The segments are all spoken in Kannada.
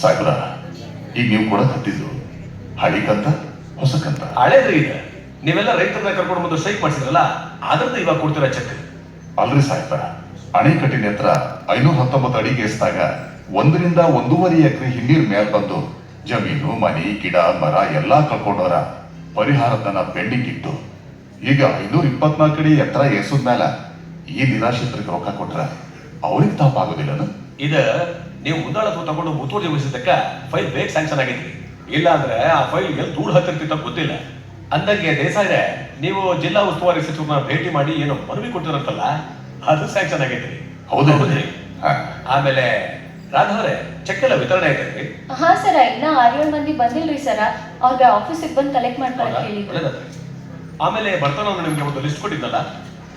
ಸಾಹೇಬ್ರ ಈಗ ನೀವು ಕೂಡ ಕಟ್ಟಿದ್ದು ಹಳಿ ಕಂತ ಹೊಸ ಕಂತ. ಹಳೇದ್ರಿ ಇದೆ. ನೀವೆಲ್ಲ ರೈತರನ್ನ ಕರ್ಕೊಂಡು ಬಂದು ಸೈಕ್ ಮಾಡಿಸಿದ್ರಲ್ಲ ಅದ್ರದ್ದು ಇವಾಗ ಕೊಡ್ತೀರಾ ಚೆಕ್? ಅಲ್ರಿ ಸಾಹೇಬ್ರ ಅಣೆಕಟ್ಟಿನ ಹತ್ರ ಐನೂರ ಹತ್ತೊಂಬತ್ತು ಅಡಿಗೆ ಎಸ್ದಾಗ ಒಂದರಿಂದ ಒಂದೂವರೆ ಎಕರೆ ಹಿನ್ನೀರ್ ಮೇಲ್ ಬಂದು ಜಮೀನು ಮನೆ ಗಿಡ ಮರ ಎಲ್ಲಾ ಕಳ್ಕೊಂಡವರ ಪರಿಹಾರದನ್ನ ಪೆಂಡಿಂಗ್ ಇಟ್ಟು ಈಗ ಐನೂರ ಇಪ್ಪತ್ನಾಲ್ಕು ಅಡಿ ಎತ್ತರ ಎಸದ ಮೇಲೆ ಈ ನಿರಾಶ್ರಿತರಿಗೆ ರೊಕ್ಕ ಕೊಟ್ರ ಅವ್ರಿಗೆ ತಾಪಾಗೋದಿಲ್ಲನು ಇದ ನೀವು ಮುಂದಾಳತ್ವ ತಗೊಂಡು ಮುತುವರ್ಜಿ ವಹಿಸಿದ್ದಕ್ಕ ಫೈಲ್ ಬೇಗ ಸ್ಯಾಂಕ್ಷನ್ ಆಗಿದ್ರಿ ಇಲ್ಲ ಅಂದ್ರೆ ಆ ಫೈಲ್ ಎಲ್ಲಿ ದೂರ ಹತ್ತಿರ್ತಿತ್ತ ಗೊತ್ತಿಲ್ಲ. ಅಂದಂಗೆ ದೇಸಾಯ್ರೆ ನೀವು ಜಿಲ್ಲಾ ಉಸ್ತುವಾರಿ ಸಚಿವರನ್ನ ಭೇಟಿ ಮಾಡಿ ಏನು ಮನವಿ ಕೊಟ್ಟಿರಂತಲ್ಲ ಅದು ಸ್ಯಾಂಕ್ಷನ್ ಆಗೈತ್ರಿ ಹೌದು ಹೌದ್ರಿ ಆಮೇಲೆ ರಾಧವರೇ ಚೆಕ್ ಎಲ್ಲ ವಿತರಣೆ ಆಯ್ತೈತ್ರಿ ಹಾ ಸರ ಇನ್ನ ಆರೇಳು ಮಂದಿ ಬಂದಿಲ್ರಿ ಸರ. ಅವ್ರಿಗೆ ಆಫೀಸಿಗೆ ಬಂದು ಕಲೆಕ್ಟ್ ಮಾಡ್ಕೊಳಕ್ ಒಳ್ಳೇದಾಯ್ತು. ಆಮೇಲೆ ಬರ್ತಾನ ನಿಮ್ಗೆ ಒಂದು ಲಿಸ್ಟ್ ಕೊಟ್ಟಿದ್ದಲ್ಲ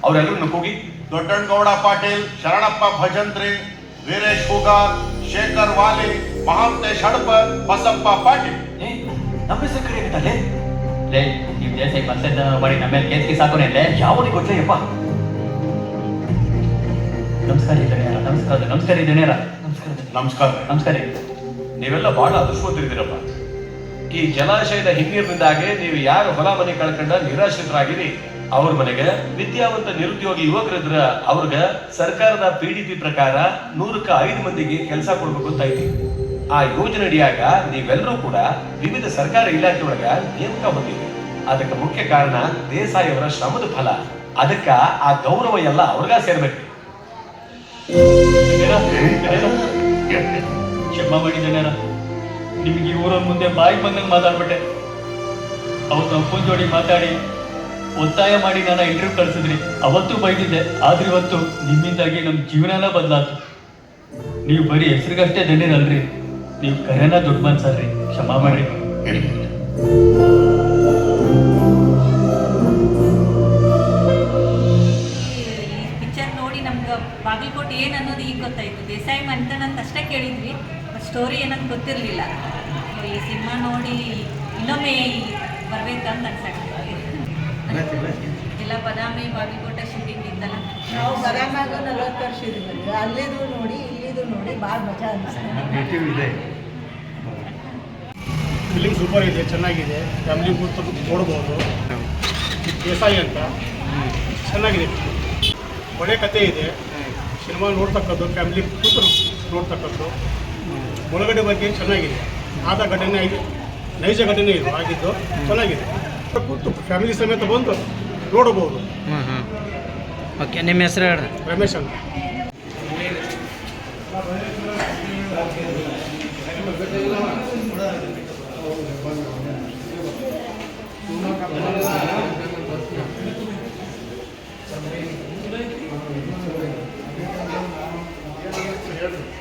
ಅವ್ರೆಲ್ಲರನ್ನು ಕೂಗಿ ದೊಡ್ಡನಗೌಡ ಪಾಟೀಲ್ ಶರಣಪ್ಪ ಭಜಂತ್ರಿ ವೀರೇಶ್ ಹೂಗಾರ್ ಶೇಖರ್ ವಾಲಿ ಮಹಾಂತೇಶ್ ಹಡಪ ಬಸಪ್ಪ ಪಾಟೀಲ್. ನಮ್ಮ ಹೆಸರು ಕರೆಯಾಗತ್ತಲ್ಲೇ ಲೇ? ನೀವು ದೇಸಾಯಿ ಮತ್ತೆ ಮಾಡಿ ನಮ್ಮ ಮೇಲೆ ಕೇಸ್ ಗೀಸ್ ಹಾಕೋನೆ ಲೇ ಯಾವನಿಗೆ ಗೊತ್ತಯ್ಯಪ್ಪ ನಮಸ್ಕಾರ ದಣಿಯರ ನಮಸ್ಕಾರ ನಮಸ್ಕಾರ ದಣಿಯರ ನಮಸ್ಕಾರ ನಮಸ್ಕಾರ. ನಮಸ್ಕಾರ ನೀವೆಲ್ಲ ಬಹಳ ಅದೃಷ್ಟವಂತರಿದ್ದೀರಪ್ಪ ಈ ಜಲಾಶಯದ ಹಿನ್ನೀರಿನಿಂದಾಗಿ ನೀವು ಯಾರು ಹೊಲ ಮನೆ ಕಳ್ಕೊಂಡ ನಿರಾಶ್ರಿತರಾಗಿರಿ. ಅವ್ರ ಮನೆಗೆ ವಿದ್ಯಾವಂತ ನಿರುದ್ಯೋಗಿ ಯುವಕರಿದ್ರ ಅವ್ರಿಗೆ ಸರ್ಕಾರದ ಪಿ ಡಿ ಪಿ ಪ್ರಕಾರ ನೂರಕ್ಕ ಐದು ಮಂದಿಗೆ ಕೆಲಸ ಕೊಡ್ಬೇಕು ಅಂತ ಐತಿ. ಆ ಯೋಜನೆ ಅಡಿಯಾಗ ನೀವೆಲ್ಲರೂ ಕೂಡ ವಿವಿಧ ಸರ್ಕಾರಿ ಇಲಾಖೆ ಒಳಗ ನೇಮಕ ಬಂದಿವಿ ಅದಕ್ಕೆ ಮುಖ್ಯ ಕಾರಣ ದೇಸಾಯಿ ಅವರ ಶ್ರಮದ ಫಲ. ಅದಕ್ಕ ಆ ಗೌರವ ಎಲ್ಲ ಅವ್ರಿಗ ಸೇರ್ಬೇಕು ಕ್ಷಮ ಮಾಡಿದ್ದೇನೆ ನಿಮಗೆ ಊರ ಮುಂದೆ ಬಾಯಿ ಬಂದಂಗೆ ಮಾತಾಡ್ಬಿಟ್ಟೆ. ಅವತ್ತು ಅಪ್ಪನ ಜೋಡಿ ಮಾತಾಡಿ. ಒತ್ತಾಯ ಮಾಡಿ ನನ್ನ ಇಂಟರ್ವ್ಯೂ ಕಳ್ಸಿದ್ರಿ. ಅವತ್ತು ಬೈದಿದ್ದೆ. ಆದ್ರೆ ಇವತ್ತು ನಿಮ್ಮಿಂದಾಗಿ ನಮ್ಮ ಜೀವನನ ಬದಲಾತು. ನೀವು ಬರೀ ಹೆಸರಿಗಷ್ಟೇ ದಣಿರಲ್ರಿ. ನೀವು ಕರೆನ ದೊಡ್ಡ ಮನ್ಸಲ್ರಿ. ಕ್ಷಮ ಮಾಡಿ ಇರ್ಲಿ ಈ ಪಿಕ್ಚರ್ ನೋಡಿ ನಮ್ಗೆ ಬಾಗಲಕೋಟೆ ಏನು ಅನ್ನೋದು ಈಗ ಗೊತ್ತಾಯ್ತು. ದೇಸಾಯಿ ಅಂತ ಅಷ್ಟೇ ಕೇಳಿದ್ವಿ. ಸ್ಟೋರಿ ಏನಂತ ಗೊತ್ತಿರಲಿಲ್ಲ. ಈ ಸಿನಿಮಾ ನೋಡಿ ಇನ್ನೊಮ್ಮೆ ಬರ್ಬೇಕಂತ ಅನ್ಸಕ್ಕೆ ಎಲ್ಲ ಬದಾಮಿ ಬಾಗಲಕೋಟೆ ಶೂಟಿಂಗ್ ಇದ್ದಲ್ಲ ನಾವು ಬರಾಮಾಗ ನಲ್ವತ್ತು ವರ್ಷ ಇದ್ದೀವಿ ಅಲ್ಲಿದು ನೋಡಿ ಇಲ್ಲಿದು ನೋಡಿ ಭಾಳ ಮಜಾ ಅನಿಸ್ತದೆ ಫಿಲಿಂಗ್ ಸೂಪರ್ ಇದೆ. ಚೆನ್ನಾಗಿದೆ. ಫ್ಯಾಮಿಲಿ ಕೂತು ನೋಡ್ಬೋದು. ದೇಸಾಯಿ ಅಂತ. ಚೆನ್ನಾಗಿದೆ. ಒಳ್ಳೆ ಕತೆ ಇದೆ. ಸಿನಿಮಾ ನೋಡ್ತಕ್ಕದ್ದು ಫ್ಯಾಮಿಲಿ ಕೂತು ನೋಡ್ತಕ್ಕದ್ದು. ಒಳಗಡೆ ಬಗ್ಗೆ ಚೆನ್ನಾಗಿದೆ. ಆದ ಘಟನೆ ಆಗಿದೆ ನೈಜ ಘಟನೆ ಇದು ಆಗಿದ್ದು ಚೆನ್ನಾಗಿದೆ. ಕೂತು. ಫ್ಯಾಮಿಲಿ ಸಮೇತ ಬಂದು ನೋಡಬಹುದು. ಹ್ಞೂ ಹ್ಞೂ ಓಕೆ ನಿಮ್ಮ ಹೆಸರು ಹೇಳ್ರಿ. ರಮೇಶ್ ಅಂತ. ಫ್ಯಾಮಿಲಿ